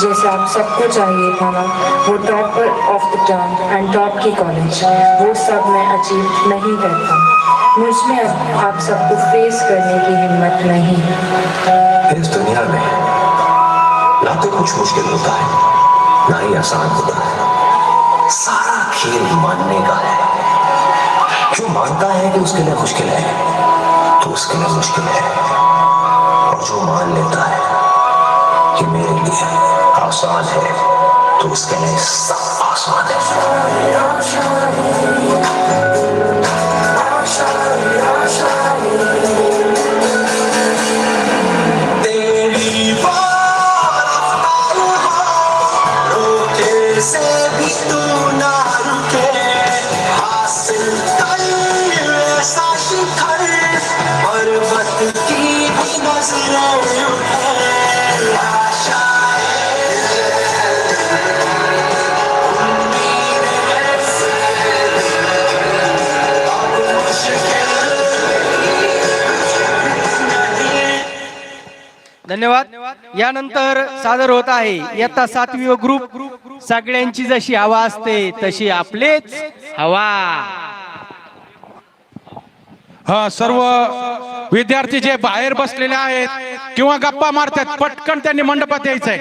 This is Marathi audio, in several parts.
जैसे आप सबको चाहिए था ना वो topper of the term and top की कॉलेज वो सब मैं अचीव नहीं करता। मुझमें अब आप सबको फेस करने की हिम्मत नहीं। इस दुनिया में ना तो कुछ मुश्किल होता है, ना ही आसान होता है। सारा खेल मानने का है। जो मानता है कि उसके लिए मुश्किल है तो उसके लिए मुश्किल है। और जो मान लेता है कि मेरे लिए आसान है तो उसके लिए सब आसान है धन्यवाद. यानंतर सादर होत आहे इयत्ता सातवी व ग्रुप सगळ्यांची जशी हवा असते तशी आपलेच हवा. हा सर्व विद्यार्थी जे बाहेर बसलेले आहेत किंवा गप्पा मारतात पटकन त्यांनी मंडपात यायचंय.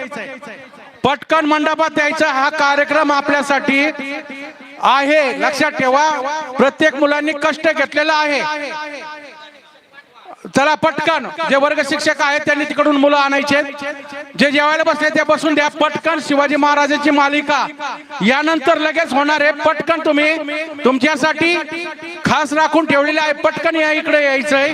पटकन मंडपात यायचा हा कार्यक्रम आपल्यासाठी आहे. लक्षात ठेवा प्रत्येक मुलांनी कष्ट घेतलेला आहे. चला पटकन. जे वर्ग शिक्षक आहेत त्यांनी तिकडून मुलं आणायचे. जे जेवायला बसले ते बसून द्या. पटकन शिवाजी महाराजांची मालिका. यानंतर लगेच होणार आहे. पटकन तुम्ही तुमच्यासाठी खास राखून ठेवलेले आहे. पटकन या इकडे यायचंय.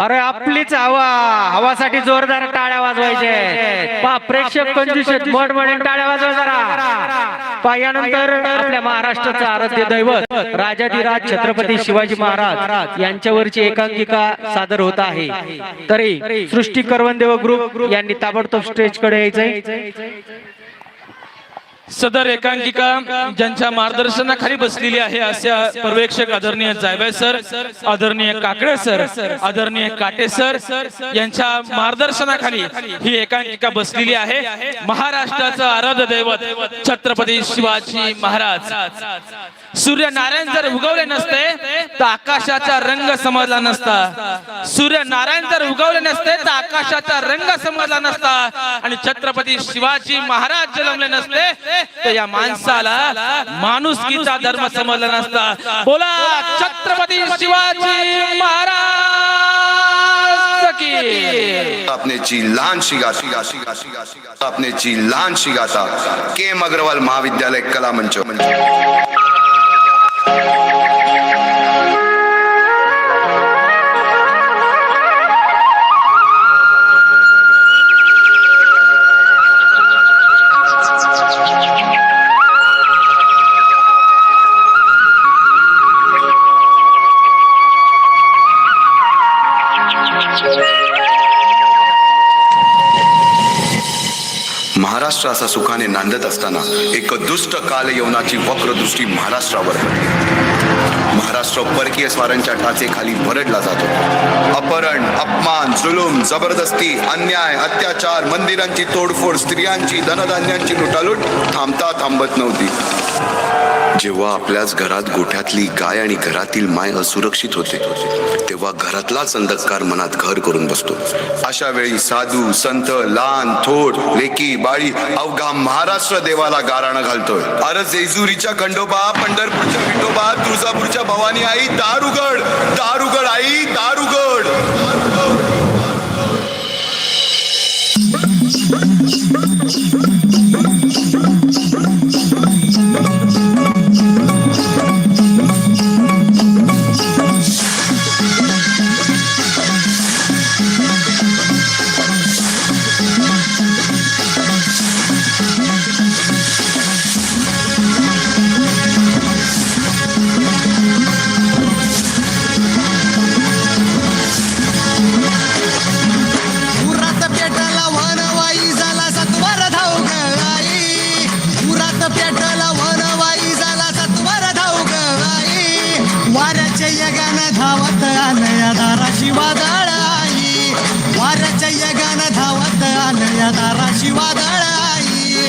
अरे आपलीच हवा. हवासाठी जोरदार टाळ्या वाजवायचे. पा प्रेक्षक कंजूस आहेत मोठ मोठ्या टाळ्या वाजवा जरा. पा यानंतर आपल्या महाराष्ट्राचं आराध्य दैवत राजाधिराज छत्रपती शिवाजी महाराज यांच्यावरची एकांकिका सादर होत आहे. तरी सृष्टी करवंदेव ग्रुप यांनी ताबडतोब स्टेजकडे यायचंय. सदर एकांकिका ज्यांच्या मार्गदर्शनाखाली बसलेली आहे अशा पर्यवेक्षक आदरणीय जायबाय सर आदरणीय काकडे सर आदरणीय काटे सर यांच्या मार्गदर्शनाखाली ही एकांकिका बसलेली आहे. महाराष्ट्राचं आराध्य दैवत छत्रपती शिवाजी महाराज. सूर्यनारायण जर उगवले नसते तर आकाशाचा रंग समजला नसता. सूर्यनारायण जर उगवले नसते तर आकाशाचा रंग समजला नसता. आणि छत्रपती शिवाजी महाराज जन्मले नसते तर या माणसाला माणुसकीचा धर्म समजला नसता. बोला छत्रपती शिवाजी महाराज की शिगा शिगा गाथा आपनेची लहानशी गाथा के एम अग्रवाल महाविद्यालय कला मंच. महाराष्ट्र असा सुखाने नांदत असताना एक दुष्ट काल यवनाची वक्रदृष्टी महाराष्ट्रावर महाराष्ट्र परकीय स्वारांच्या टाचेखाली भरडला जातो अपहरण अपमान जुलूम जबरदस्ती अन्याय अत्याचार मंदिरांची तोडफोड स्त्रियांची धनधान्यांची लुटालूट थांबता थांबत नव्हती. जेव्हा आपल्याच घरात गोठ्यातली गाय आणि घरातील माय असुरक्षित होते तेव्हा घरातलाच अंधकार मनात घर करून बसतो. अशा वेळी साधू संत लहान थोर लेकी बाळी अवघा महाराष्ट्र देवाला गाराणं घालतोय. अरे जेजुरीच्या खंडोबा पंढरपूरच्या विठोबा तुळजापूरच्या भवानी आई दारुगड दारुगड आई दारुगड. धावत आलया दाराची वादळ आई वाऱ्याच्या यगानं धावत आलया दाराची वादळ आई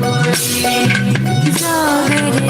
जो रे जो जो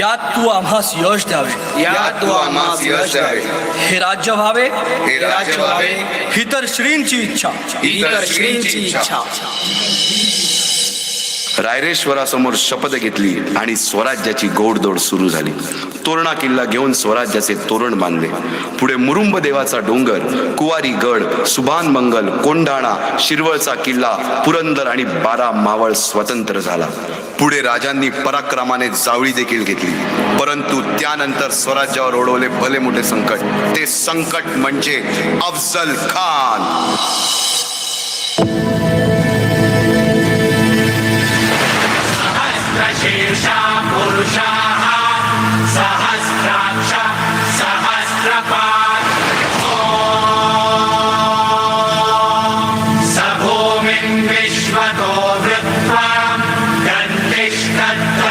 यात तू आम्हास यश द्यावे। याद तू आम्हास यश द्यावे। हे राज्य भावे हे राज्य व्हावे। ही तर श्रींची इच्छा। ही तर श्रींची इच्छा। रायरेश्वरासमोर शपथ घेतली आणि स्वराज्याची गोडदोड सुरू झाली. तोरणा किल्ला घेऊन स्वराज्याचे तोरण बांधले. पुढे मुरुंब देवाचा डोंगर कुवारी गड सुभान मंगल कोंढाणा शिरवळचा किल्ला पुरंदर आणि बारा मावळ स्वतंत्र झाला. पुढे राजांनी पराक्रमाने जावळी देखील घेतली. परंतु त्यानंतर स्वराज्यावर ओढवले भले मोठे संकट. ते संकट म्हणजे अफजल खान. పురుష పురుష సహస్రాక్ష సహస్రపా విశ్వతో వృత్వా గంధిష్టత్వశాంగులం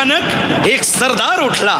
अचानक एक सरदार उठला.